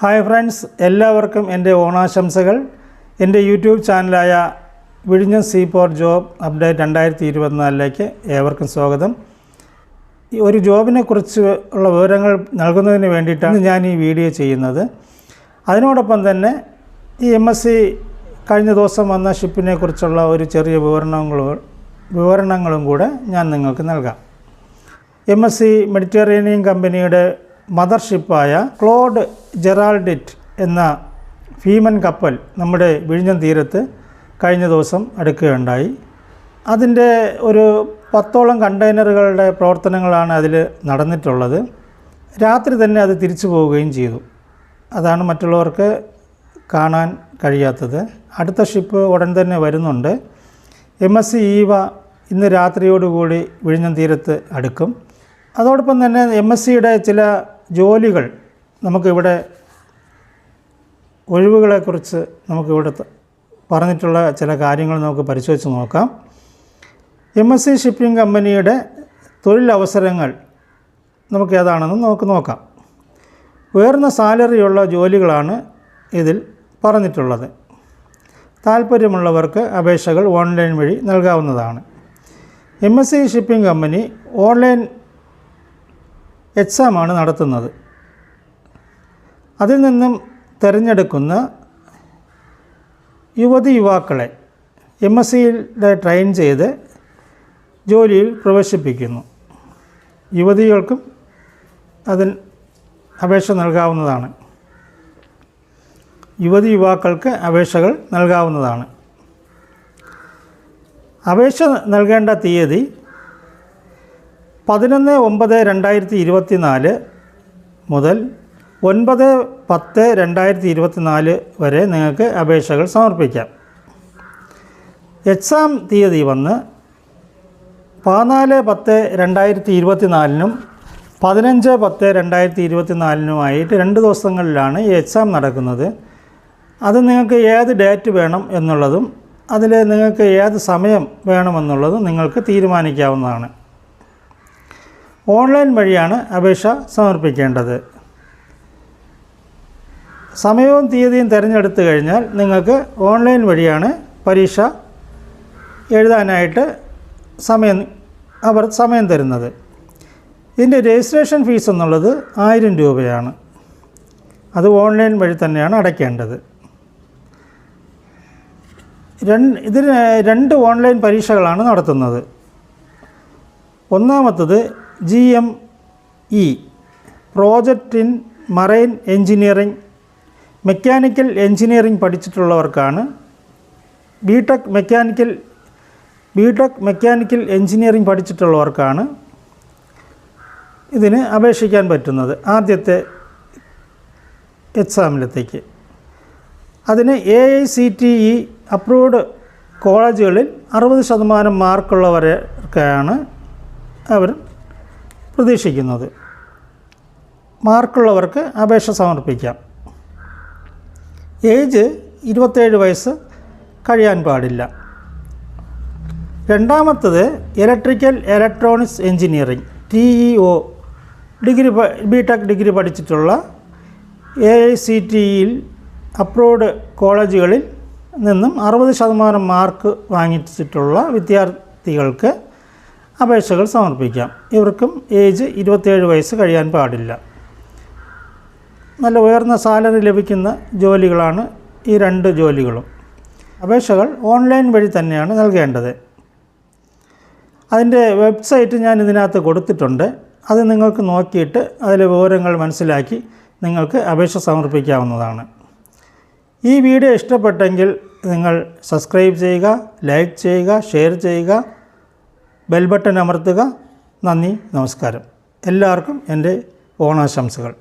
Hi friends എല്ലാവർക്കും എന്റെ ഓണാശംസകൾ. എന്റെ യൂട്യൂബ് ചാനലായ വിഴിഞ്ഞം സീ പോർ ജോബ് അപ്ഡേറ്റ് രണ്ടായിരത്തി ഇരുപത്തിനാലിലേക്ക് ഏവർക്കും സ്വാഗതം. ഒരു ജോബിനെ കുറിച്ച് ഉള്ള വിവരങ്ങൾ നൽകുന്നതിന് വേണ്ടിയിട്ടാണ് ഞാൻ ഈ വീഡിയോ ചെയ്യുന്നത്. അതിനോടൊപ്പം തന്നെ ഈ എം എസ് സി കഴിഞ്ഞ ദിവസം വന്ന ഷിപ്പിനെ കുറിച്ചുള്ള ഒരു ചെറിയ വിവരണങ്ങളും വിവരണങ്ങളും കൂടെ ഞാൻ നിങ്ങൾക്ക് നൽകാം. എം എസ് സി മെഡിറ്ററേനിയൻ കമ്പനിയുടെ മദർഷിപ്പായ ക്ലോഡ് ജെറാൾഡിറ്റ് എന്ന ഭീമൻ കപ്പൽ നമ്മുടെ വിഴിഞ്ഞം തീരത്ത് കഴിഞ്ഞ ദിവസം അടുക്കുകയുണ്ടായി. അതിന്റെ ഒരു പത്തോളം കണ്ടെയ്നറുകളുടെ പ്രവർത്തനങ്ങളാണ് അതിൽ നടന്നിട്ടുള്ളത്. രാത്രി തന്നെ അത് തിരിച്ചു പോവുകയും ചെയ്തു. അതാണ് മറ്റുള്ളവർക്ക് കാണാൻ കഴിയാത്തത്. അടുത്ത ഷിപ്പ് ഉടൻ തന്നെ വരുന്നുണ്ട്. എം എസ് സി ഈവ ഇന്ന് രാത്രിയോടുകൂടി വിഴിഞ്ഞം തീരത്ത് അടുക്കും. അതോടൊപ്പം തന്നെ എം എസ് സിയുടെ ചില ജോലികൾ നമുക്കിവിടെ ഒഴിവുകളെക്കുറിച്ച് നമുക്കിവിടെ പറഞ്ഞിട്ടുള്ള ചില കാര്യങ്ങൾ നമുക്ക് പരിശോധിച്ച് നോക്കാം. എം എസ് സി ഷിപ്പിംഗ് കമ്പനിയുടെ തൊഴിലവസരങ്ങൾ നമുക്ക് ഏതാണെന്ന് നമുക്ക് നോക്കാം. ഉയർന്ന സാലറിയുള്ള ജോലികളാണ് ഇതിൽ പറഞ്ഞിട്ടുള്ളത്. താല്പര്യമുള്ളവർക്ക് അപേക്ഷകൾ ഓൺലൈൻ വഴി നൽകാവുന്നതാണ്. M S C shipping company online എക്സാമാണ് നടത്തുന്നത്. അതിൽ നിന്നും തിരഞ്ഞെടുക്കുന്ന യുവതി യുവാക്കളെ എം എസ് സിയുടെ ട്രെയിൻ ചെയ്ത് ജോലിയിൽ പ്രവേശിപ്പിക്കുന്നു. യുവതികൾക്കും അതിൽ അപേക്ഷ നൽകാവുന്നതാണ്. യുവതി യുവാക്കൾക്ക് അപേക്ഷകൾ നൽകാവുന്നതാണ്. അപേക്ഷ നൽകേണ്ട തീയതി പതിനൊന്ന് ഒമ്പത് രണ്ടായിരത്തി ഇരുപത്തി നാല് മുതൽ ഒൻപത് പത്ത് രണ്ടായിരത്തി ഇരുപത്തി നാല് വരെ നിങ്ങൾക്ക് അപേക്ഷകൾ സമർപ്പിക്കാം. എക്സാം തീയതി വന്ന് പതിനാല് പത്ത് രണ്ടായിരത്തി ഇരുപത്തി നാലിനും പതിനഞ്ച് പത്ത് രണ്ടായിരത്തി ഇരുപത്തി നാലിനുമായിട്ട് രണ്ട് ദിവസങ്ങളിലാണ് ഈ എക്സാം നടക്കുന്നത്. അത് നിങ്ങൾക്ക് ഏത് ഡേറ്റ് വേണം എന്നുള്ളതും അതിൽ നിങ്ങൾക്ക് ഏത് സമയം വേണമെന്നുള്ളതും നിങ്ങൾക്ക് തീരുമാനിക്കാവുന്നതാണ്. ഓൺലൈൻ വഴിയാണ് അപേക്ഷ സമർപ്പിക്കേണ്ടത്. സമയവും തീയതിയും തിരഞ്ഞെടുത്തു കഴിഞ്ഞാൽ നിങ്ങൾക്ക് ഓൺലൈൻ വഴിയാണ് പരീക്ഷ എഴുതാനായിട്ട് സമയം അവർ സമയം തരുന്നത്. ഇതിന്റെ രജിസ്ട്രേഷൻ ഫീസ് എന്നുള്ളത് ആയിരം രൂപയാണ്. അത് ഓൺലൈൻ വഴി തന്നെയാണ് അടയ്ക്കേണ്ടത്. രണ്ട് ഇതിന് രണ്ട് ഓൺലൈൻ പരീക്ഷകളാണ് നടത്തുന്നത്. ഒന്നാമത്തത് G M E project in marine engineering mechanical engineering പഠിച്ചിട്ടുള്ളവർക്കാണ് B Tech mechanical B Tech mechanical engineering പഠിച്ചിട്ടുള്ളവർക്കാണ് ഇതിന് അപേക്ഷിക്കാൻ പറ്റുന്നത് ആദ്യത്തെ എക്സാമിലത്തേക്ക് അതിന് A I C T E approved കോളേജുകളിൽ അറുപത് ശതമാനം മാർക്കുള്ളവരൊക്കെയാണ് അവർ പ്രതീക്ഷിക്കുന്നത്. മാർക്കുള്ളവർക്ക് അപേക്ഷ സമർപ്പിക്കാം. ഏജ് ഇരുപത്തേഴ് വയസ്സ് കഴിയാൻ പാടില്ല. രണ്ടാമത്തത് electrical electronics engineering T E O. Degree B tech degree പഠിച്ചിട്ടുള്ള എ ഐ സി ടിയിൽ അപ്രൂവ്ഡ് കോളേജുകളിൽ നിന്നും അറുപത് ശതമാനം മാർക്ക് വാങ്ങിച്ചിട്ടുള്ള വിദ്യാർത്ഥികൾക്ക് അപേക്ഷകൾ സമർപ്പിക്കാം. ഇവർക്കും ഏജ് ഇരുപത്തേഴ് വയസ്സ് കഴിയാൻ പാടില്ല. നല്ല ഉയർന്ന സാലറി ലഭിക്കുന്ന ജോലികളാണ് ഈ രണ്ട് ജോലികളും. അപേക്ഷകൾ ഓൺലൈൻ വഴി തന്നെയാണ് നൽകേണ്ടത്. അതിന്റെ വെബ്സൈറ്റ് ഞാൻ ഇതിനകത്ത് കൊടുത്തിട്ടുണ്ട്. അത് നിങ്ങൾക്ക് നോക്കിയിട്ട് അതിലെ വിവരങ്ങൾ മനസ്സിലാക്കി നിങ്ങൾക്ക് അപേക്ഷ സമർപ്പിക്കാവുന്നതാണ്. ഈ വീഡിയോ ഇഷ്ടപ്പെട്ടെങ്കിൽ നിങ്ങൾ സബ്സ്ക്രൈബ് ചെയ്യുക ലൈക്ക് ചെയ്യുക ഷെയർ ചെയ്യുക ബെൽ ബട്ടൺ അമർത്തുക നന്ദി നമസ്കാരം. എല്ലാവർക്കും എന്റെ ഓണാശംസകൾ.